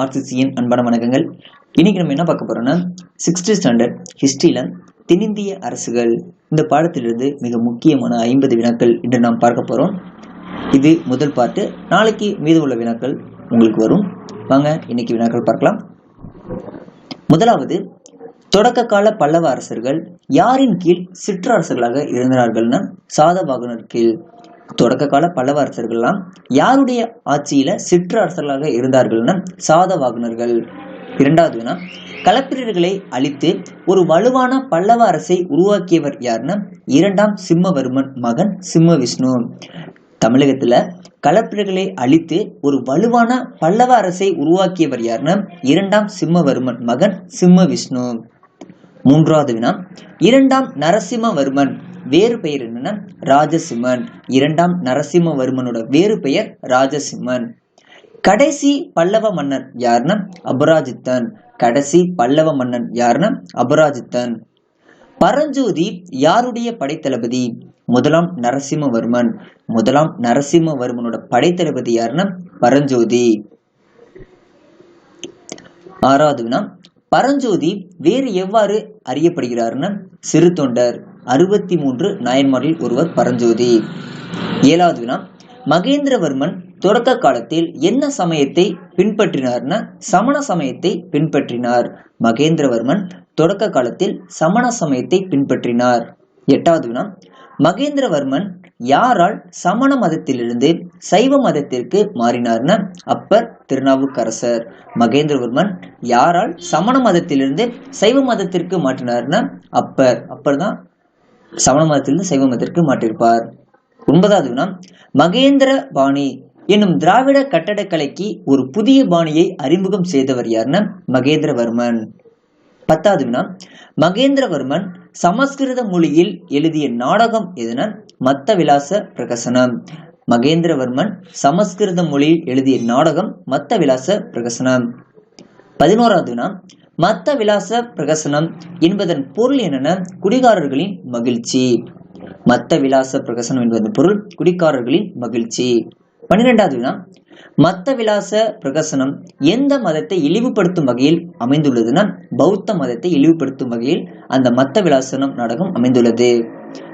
ஆர்சிசியின் அன்பான வணக்கங்கள். இன்னைக்கு நம்ம என்ன பார்க்க போறோம்னா சிக்ஸ்த் ஸ்டாண்டர்ட் ஹிஸ்டரியில தென்னிந்திய அரசுகள் இந்த பாடத்திலிருந்து மிக முக்கியமான ஐம்பது வினாக்கள் இன்று நாம் பார்க்க போறோம். இது முதல் பாட்டு. நாளைக்கு மீது உள்ள வினாக்கள் உங்களுக்கு வரும். வாங்க இன்னைக்கு வினாக்கள் பார்க்கலாம். முதலாவது தொடக்க கால பல்லவ அரசர்கள் யாரின் கீழ் சிற்றரசர்களாக இருந்தார்கள்னா சாதவாகனர் கீழ் தொடக்க கால பல்லவ அரசர்கள்லாம் யாருடைய ஆட்சியில சிற்றரசர்களாக இருந்தார்கள்னா சாதவாகனர்கள் இரண்டாவது வினா களப்பிரர்களை அழித்து ஒரு வலுவான பல்லவ அரசை உருவாக்கியவர் யாருன்னா இரண்டாம் சிம்மவர்மன் மகன் சிம்ம விஷ்ணு தமிழகத்துல களப்பிரர்களை அழித்து ஒரு வலுவான பல்லவ அரசை உருவாக்கியவர் யாருன்னா இரண்டாம் சிம்மவர்மன் மகன் சிம்ம விஷ்ணு மூன்றாவது வினா இரண்டாம் நரசிம்மவர்மன் வேறு பெயர் என்னன்னா ராஜசிம்மன். இரண்டாம் நரசிம்மவர்மனோட வேறு பெயர் ராஜசிம்மன். கடைசி பல்லவ மன்னன் யாருன்னா அபராஜித்தன். கடைசி பல்லவ மன்னன் யாருன்னா அபராஜித்தன். பரஞ்சோதி யாருடைய படைத்தளபதி? முதலாம் நரசிம்மவர்மன். முதலாம் நரசிம்மவர்மனோட படைத்தளபதி யாருன்னா பரஞ்சோதி. ஆறாவது வினா பரஞ்சோதி வேறு எவ்வாறு அறியப்படுகிறார்னு? சிறு தொண்டர். அறுபத்தி மூன்று நாயன்மாரில் ஒருவர் பரஞ்சோதி. ஏழாவது வினா. மகேந்திரவர்மன் தொடக்க காலத்தில் என்ன சமயத்தை பின்பற்றினார்னா? சமண சமயத்தை பின்பற்றினார். மகேந்திரவர்மன் தொடக்க காலத்தில் சமண சமயத்தை பின்பற்றினார். எட்டாவது வினா. மகேந்திரவர்மன் யாரால் சமண மதத்திலிருந்து சைவ மதத்திற்கு மாறினார்னா அப்பர் திருநாவுக்கரசர். மகேந்திரவர்மன் யாரால் சமண மதத்திலிருந்து சைவ மதத்திற்கு மாற்றினார்னா அப்பர். அப்பர் தான் சமண மதத்திலிருந்து சைவ மதத்திற்கு மாற்றிருப்பார் ஒன்பதாவது மகேந்திர பாணி என்னும் திராவிட கட்டடக்கலைக்கு ஒரு புதிய பாணியை அறிமுகம் செய்தவர் யாருன்னா மகேந்திரவர்மன். பத்தாவது வினா மகேந்திரவர்மன் சமஸ்கிருத மொழியில் எழுதிய நாடகம் எதுன? மத்த விலாச பிரகசனம். மகேந்திரவர்மன் சமஸ்கிருத மொழியில் எழுதிய நாடகம் மத்த விலாச பிரகசனம். பதினோராவது வினா மத்த விலாச பிரகசனம் என்பதன் பொருள் என்னென்ன? குடிகாரர்களின் மகிழ்ச்சி. மத்த விலாச பிரகசனம் என்பதன் பொருள் குடிக்காரர்களின் மகிழ்ச்சி. பன்னிரெண்டாவது வினா மத்த விலாச பிரகசனம் எந்த மதத்தை இழிவுபடுத்தும் வகையில் அமைந்துள்ளதுன்னா பௌத்த மதத்தை இழிவுபடுத்தும் வகையில் அந்த மத்த விலாசனம் நாடகம் அமைந்துள்ளது.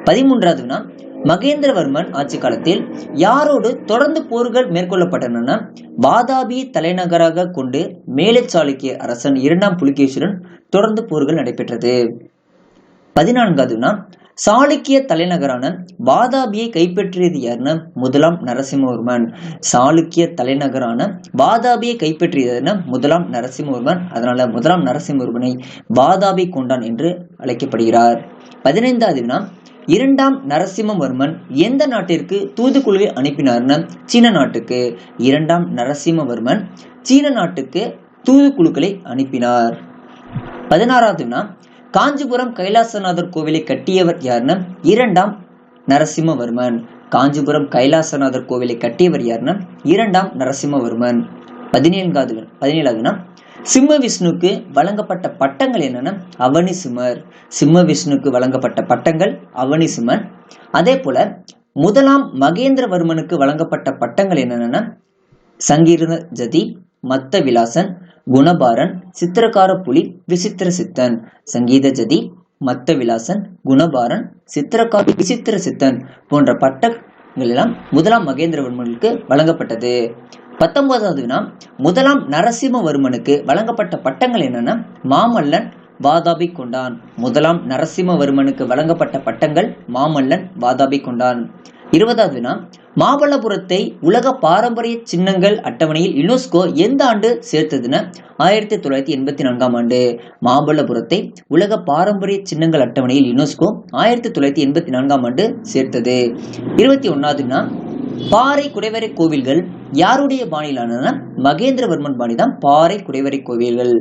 பதிமூன்றாவதுனா மகேந்திரவர்மன் ஆட்சி காலத்தில் யாரோடு தொடர்ந்து போர்கள் மேற்கொள்ளப்பட்டன வாதாபி தலைநகராக கொண்டு மேலை சாளுக்கிய அரசன் இரண்டாம் புலிகேஸ்வரன் தொடர்ந்து போர்கள் நடைபெற்றது. பதினான்காவதுனா சாளுக்கிய தலைநகரான வாதாபியை கைப்பற்றியது யாருன்னா முதலாம் நரசிம்மவர்மன். சாளுக்கிய தலைநகரான வாதாபியை கைப்பற்றியதுன்னா முதலாம் நரசிம்மவர்மன். அதனால முதலாம் நரசிம்மவர்மனை வாதாபி கொண்டான் என்று அழைக்கப்படுகிறார். பதினைந்தாவது வினா இரண்டாம் நரசிம்மவர்மன் எந்த நாட்டிற்கு தூதுக்குழுவை அனுப்பினார்னா சீன நாட்டுக்கு? இரண்டாம் நரசிம்மவர்மன் சீன நாட்டுக்கு தூதுக்குழுக்களை அனுப்பினார். பதினாறாவதுனா காஞ்சிபுரம் கைலாசநாதர் கோவிலை கட்டியவர் யாருன்னா இரண்டாம் நரசிம்மவர்மன். காஞ்சிபுரம் கைலாசநாதர் கோவிலை கட்டியவர் யாருன்னா இரண்டாம் நரசிம்மவர்மன். பதினேழாவது பதினேழாவதுனா சிம்ம விஷ்ணுக்கு வழங்கப்பட்ட பட்டங்கள் என்னன்னா அவனி சிம்மர் சிம்ம விஷ்ணுக்கு வழங்கப்பட்ட பட்டங்கள் அவனி சிம்மன் அதே போல முதலாம் மகேந்திரவர்மனுக்கு வழங்கப்பட்ட பட்டங்கள் என்னென்னா சங்கீர்ண ஜதி மத்த விலாசன் குணபாரன் சித்திரக்கார புலி விசித்திர சித்தன். சங்கீத ஜதி மத்த விலாசன் குணபாரன் சித்திரக்கார விசித்திர சித்தன் போன்ற பட்டங்கள் எல்லாம் முதலாம் மகேந்திரவர்மனுக்கு வழங்கப்பட்டது. பத்தொன்பதாவது வினா முதலாம் நரசிம்மவர்மனுக்கு வழங்கப்பட்ட பட்டங்கள் என்னென்னா மாமல்லன் வாதாபி கொண்டான். முதலாம் நரசிம்மவர்மனுக்கு வழங்கப்பட்ட பட்டங்கள் மாமல்லன் வாதாபி கொண்டான். இருபதாவது வினா மாமல்லபுரத்தை உலக பாரம்பரிய சின்னங்கள் அட்டவணையில் யுனெஸ்கோ எந்த ஆண்டு சேர்த்ததுன்னா ஆயிரத்தி தொள்ளாயிரத்தி எண்பத்தி நான்காம் ஆண்டு. மாமல்லபுரத்தை உலக பாரம்பரிய சின்னங்கள் அட்டவணையில் யுனெஸ்கோ ஆயிரத்தி தொள்ளாயிரத்தி எண்பத்தி நான்காம் ஆண்டு சேர்த்தது. இருபத்தி ஒன்னாவதுனா பாறை குடைவரை கோவில்கள் யாருடைய பாணியிலான மகேந்திரவர்மன் பாணி தான் பாறை குடைவரை கோவில்கள்.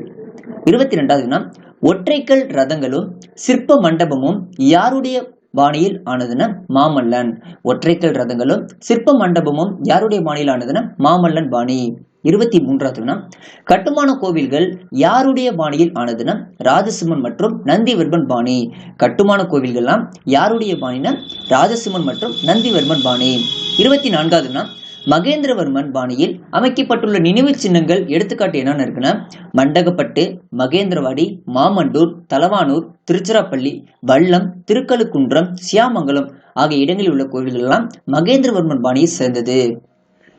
இருபத்தி ரெண்டாவதுனா ஒற்றைக்கல் ரதங்களும் சிற்ப மண்டபமும் யாருடைய பாணியில் ஆனதுன மாமல்லன். ஒற்றைக்கல் ரதங்களும் சிற்ப மண்டபமும் யாருடைய பாணியில் ஆனதுன மாமல்லன் பாணி இருபத்தி மூன்றாவதுனா கட்டுமான கோவில்கள் யாருடைய பாணியில் ஆனதுன்னா ராஜசிம்மன் மற்றும் நந்திவர்மன் பாணி கட்டுமான கோவில்கள்லாம் யாருடைய பாணினா ராஜசிம்மன் மற்றும் நந்திவர்மன் பாணி இருபத்தி நான்காவதுனா மகேந்திரவர்மன் பாணியில் அமைக்கப்பட்டுள்ள நினைவு சின்னங்கள் எடுத்துக்காட்டு என்னென்ன இருக்குன்னா மண்டகப்பட்டு மகேந்திரவாடி மாமண்டூர் தலவானூர் திருச்சிராப்பள்ளி வல்லம் திருக்கழுக்குன்றம் சியாமங்கலம் ஆகிய இடங்களில் உள்ள கோவில்களெல்லாம் மகேந்திரவர்மன் பாணியை சேர்ந்தது.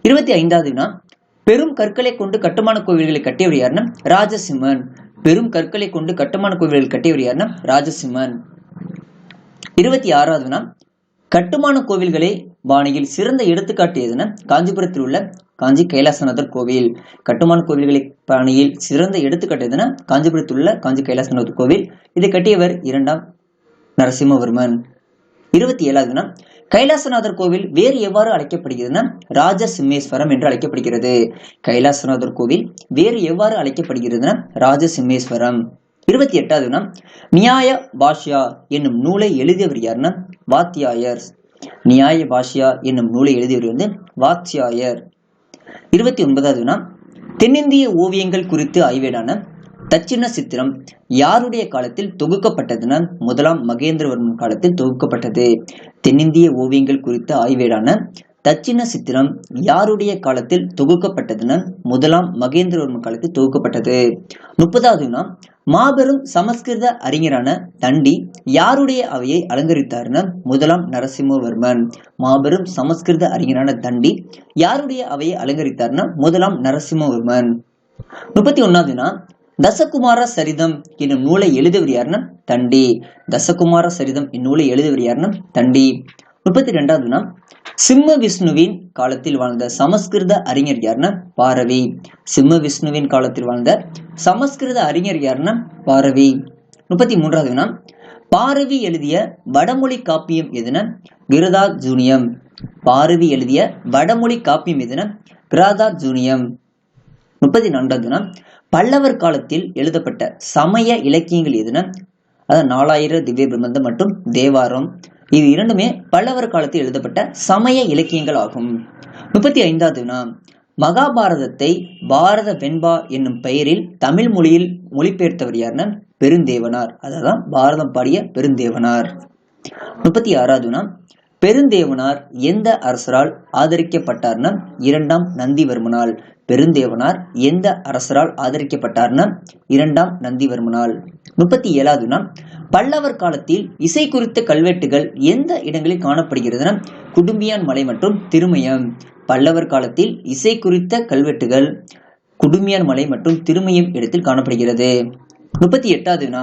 இருபத்தி ஐந்தாவது பெரும் கற்களை கொண்டு கட்டுமான கோவில்களை கட்டியவர் யாருன்னா ராஜசிம்மன். பெரும் கற்களை கொண்டு கட்டுமான கோவில்கள் கட்டியவர் யாருன்னா ராஜசிம்மன். இருபத்தி ஆறாவதுனா கட்டுமான கோவில்களை பாணியில் சிறந்த எடுத்துக்காட்டு எதுனா? காஞ்சிபுரத்தில் உள்ள காஞ்சி கைலாசநாதர் கோவில். கட்டுமான கோவில்களை பாணியில் சிறந்த எடுத்துக்காட்டு எதுனா? காஞ்சிபுரத்தில் உள்ள காஞ்சி கைலாசநாதர் கோவில். இதை கட்டியவர் இரண்டாம் நரசிம்மவர்மன். இருபத்தி ஏழாவதுனா கைலாசநாதர் கோவில் வேறு எவ்வாறு அழைக்கப்படுகிறதுனா? ராஜசிம்மேஸ்வரம் என்று அழைக்கப்படுகிறது. கைலாசநாதர் கோவில் வேறு எவ்வாறு அழைக்கப்படுகிறதுனா? ராஜசிம்மேஸ்வரம் இருபத்தி எட்டாவதுனா நியாய பாஷ்யா என்னும் நூலை எழுதியவர் யாருன்னா வாத்தியாயர். நியாய பாஷியா என்னும் நூலை எழுதியவர் வந்து வாத்தியாயர். இருபத்தி ஒன்பதாவது வினா தென்னிந்திய ஓவியங்கள் குறித்து ஆய்வேடான தட்சிண சித்திரம் யாருடைய காலத்தில் தொகுக்கப்பட்டதுன்னா முதலாம் மகேந்திரவர்மன் காலத்தில் தொகுக்கப்பட்டது. தென்னிந்திய ஓவியங்கள் குறித்த ஆய்வேடான தட்சிண சித்திரம் யாருடைய காலத்தில் தொகுக்கப்பட்டதுன்னா முதலாம் மகேந்திரவர்மன் காலத்தில் தொகுக்கப்பட்டது. முப்பதாவதுனா மாபெரும் சமஸ்கிருத அறிஞரான தண்டி யாருடைய அவையை அலங்கரித்தார்னா முதலாம் நரசிம்மவர்மன். மாபெரும் சமஸ்கிருத அறிஞரான தண்டி யாருடைய அவையை அலங்கரித்தார்னா முதலாம் நரசிம்மவர்மன். முப்பத்தி ஒன்னாவதுனா தசகுமார சரிதம் என்னும் நூலை எழுதவர் யாருன்னா தண்டி. தசகுமார சரிதம் இந்நூலை எழுதவர் யாருன்னா தண்டி. முப்பத்தி ரெண்டாவதுனா சிம்ம விஷ்ணுவின் காலத்தில் வாழ்ந்த சமஸ்கிருத அறிஞர் யாருன்னா பாரவி. சிம்ம விஷ்ணுவின் காலத்தில் வாழ்ந்த சமஸ்கிருத அறிஞர் யாருன்னா பாரவி. முப்பத்தி மூன்றாவது வினா பாரவி எழுதிய வடமொழி காப்பியம் எதுனா கிரதா ஜூனியம் பாரவி எழுதிய வடமொழி காப்பியம் எதுனா கிராதா ஜூனியம் முப்பத்தி நான்காவது பல்லவர் காலத்தில் எழுதப்பட்ட சமய இலக்கியங்கள் எதுனா அதாவது நாலாயிர திவ்ய பிரபந்தம் மற்றும் தேவாரம். இது இரண்டுமே பல்லவர் காலத்தில் எழுதப்பட்ட சமய இலக்கியங்கள் ஆகும். முப்பத்தி ஐந்தாவது வினா மகாபாரதத்தை பாரத வெண்பா என்னும் பெயரில் தமிழ் மொழியில் மொழிபெயர்த்தவர் யாருன்னா பெருந்தேவனார். அதான் பாரதம் பாடிய பெருந்தேவனார். முப்பத்தி ஆறாவது பெருந்தேவனார் எந்த அரசரால் ஆதரிக்கப்பட்டார்னா இரண்டாம் நந்திவர்மனால். பெருந்தேவனார் எந்த அரசரால் ஆதரிக்கப்பட்டார்னா இரண்டாம் நந்திவர்மனால். முப்பத்தி ஏழாவது பல்லவர் காலத்தில் இசை குறித்த கல்வெட்டுகள் எந்த இடங்களில் காணப்படுகிறதுனா குடும்பியான் மலை மற்றும் திருமயம். பல்லவர் காலத்தில் இசை குறித்த கல்வெட்டுகள் குடும்பியான் மலை மற்றும் திருமயம் இடத்தில் காணப்படுகிறது. முப்பத்தி எட்டாவது வினா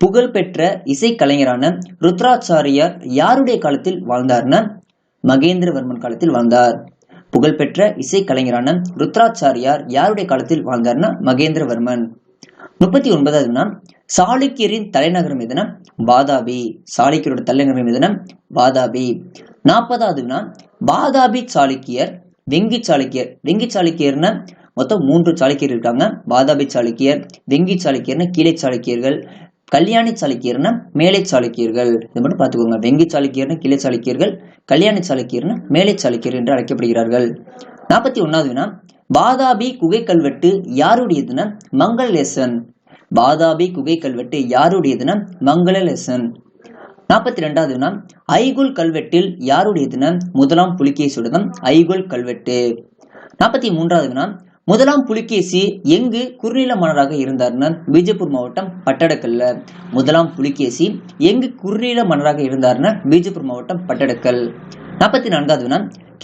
புகழ்பெற்ற இசைக்கலைஞரான ருத்ராச்சாரியார் யாருடைய காலத்தில் வாழ்ந்தார்னா? மகேந்திரவர்மன் காலத்தில் வாழ்ந்தார். புகழ்பெற்ற இசைக்கலைஞரான ருத்ராச்சாரியார் யாருடைய காலத்தில் வாழ்ந்தார்னா? மகேந்திரவர்மன். முப்பத்தி ஒன்பதாவது வினா சாளுக்கியரின் தலைநகரம் எதுனா? பாதாபி சாளுக்கியரோட தலைநகரம் எதுனா? பாதாபி நாற்பதாவது பாதாபி சாளுக்கியர் வெங்கி சாளுக்கியர். வெங்கி சாளுக்கியர்னா மொத்தம் மூன்று சாளுக்கியர் இருக்காங்க. பாதாபி சாளுக்கியர் வெங்கி சாளுக்கியர்னா கீழே சாளுக்கியர்கள். கல்யாணி சாளுக்கியர்னா மேலை சாளுக்கியர்கள். இது மட்டும் பார்த்துக்கோங்க. வெங்கி சாளுக்கியர்னா கீழே சாளுக்கியர்கள் கல்யாணி சாளுக்கியர்னா மேலை சாளுக்கியர் என்று அழைக்கப்படுகிறார்கள். நாற்பத்தி ஒன்னாவது வினா பாதாபி குகை கல்வெட்டு யாருடையதுன்னா மங்களேசன் பாதாபி குகை கல்வெட்டு யாருடையதுன்னா மங்களேசன் நாற்பத்தி ரெண்டாவது ஐகுல் கல்வெட்டில் யாருடையதுன்னா முதலாம் புலிகேசியுடன் ஐகுல் கல்வெட்டு. நாற்பத்தி மூன்றாவது முதலாம் புலிகேசி எங்கு குறுநில மன்னராக இருந்தார்னா? பீஜப்பூர் மாவட்டம் பட்டடக்கல்ல. முதலாம் புலிகேசி எங்கு குறுநில மன்னராக இருந்தார்னா? பீஜப்பூர் மாவட்டம் பட்டடக்கல். நாற்பத்தி நான்காவது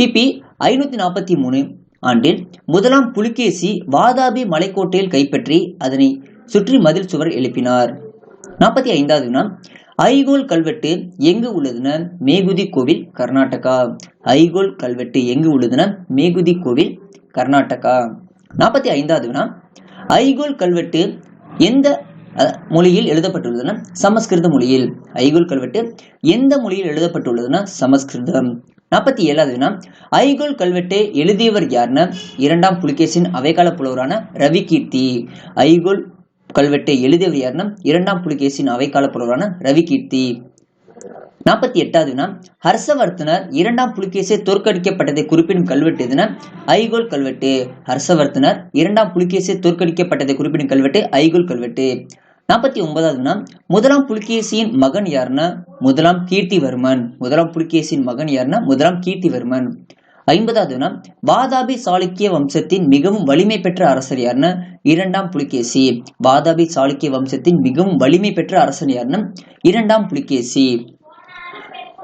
கிபி ஐநூத்தி நாற்பத்தி மூணு ஆண்டில் முதலாம் புலிகேசி வாதாபி மலைக்கோட்டையில் கைப்பற்றி அதனை சுற்றி மதில் சுவர் எழுப்பினார். நாற்பத்தி ஐந்தாவது ஐகோல் கல்வெட்டு எங்கு உள்ளதுன்னா மேகுதி கோவில் கர்நாடகா. ஐகோல் கல்வெட்டு எங்கு உள்ளதுன்னா மேகுதி கோவில் கர்நாடகா. நாற்பத்தி ஐந்தாவது ஐகோல் கல்வெட்டு எந்த மொழியில் எழுதப்பட்டுள்ளதுன்னா சமஸ்கிருத மொழியில். ஐகோல் கல்வெட்டு எந்த மொழியில் எழுதப்பட்டுள்ளதுன்னா சமஸ்கிருதம். நாற்பத்தி ஏழாவது ஐகோல் கல்வெட்டை எழுதியவர் யாருன்னா இரண்டாம் புலிகேசின் அவைக்கால புலவரான ரவி கீர்த்தி ஐகோல் கல்வெட்டை எழுதியவர் யாருன்னா? இரண்டாம் புலிகேசின் அவைக்கால புலவரான ரவி கீர்த்தி நாற்பத்தி எட்டாவது ஹர்ஷவர்த்தனர் இரண்டாம் புலிகேசி தோற்கடிக்கப்பட்டதை குறிப்பிடும் கல்வெட்டு எதுனா? ஐகோல் கல்வெட்டு. ஹர்ஷவர்த்தனர் இரண்டாம் புலிகேசி தோற்கடிக்கப்பட்டதை குறிப்பிடும் கல்வெட்டு ஐகோல் கல்வெட்டு. நாற்பத்தி ஒன்பதாவதுனா முதலாம் புலிகேசியின் மகன் யாருன்னா? முதலாம் கீர்த்திவர்மன். முதலாம் புலிகேசியின் மகன் யாருன்னா? முதலாம் கீர்த்திவர்மன். ஐம்பதாவது வினா வாதாபி சாளுக்கிய வம்சத்தின் மிகவும் வலிமை பெற்ற அரசர் யாருன்னா இரண்டாம் புலிகேசி. வாதாபி சாளுக்கிய வம்சத்தின் மிகவும் வலிமை பெற்ற அரசர் யாருன்னா இரண்டாம் புலிகேசி.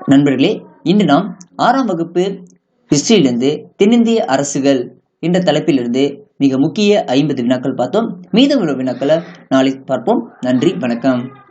நண்பர்களே இன்று நாம் ஆறாம் வகுப்பு ஹிஸ்டரியிலிருந்து தென்னிந்திய அரசுகள் என்ற தலைப்பிலிருந்து மிக முக்கிய ஐம்பது வினாக்கள் பார்த்தோம். மீதமுள்ள வினாக்களை நாளை பார்ப்போம். நன்றி வணக்கம்.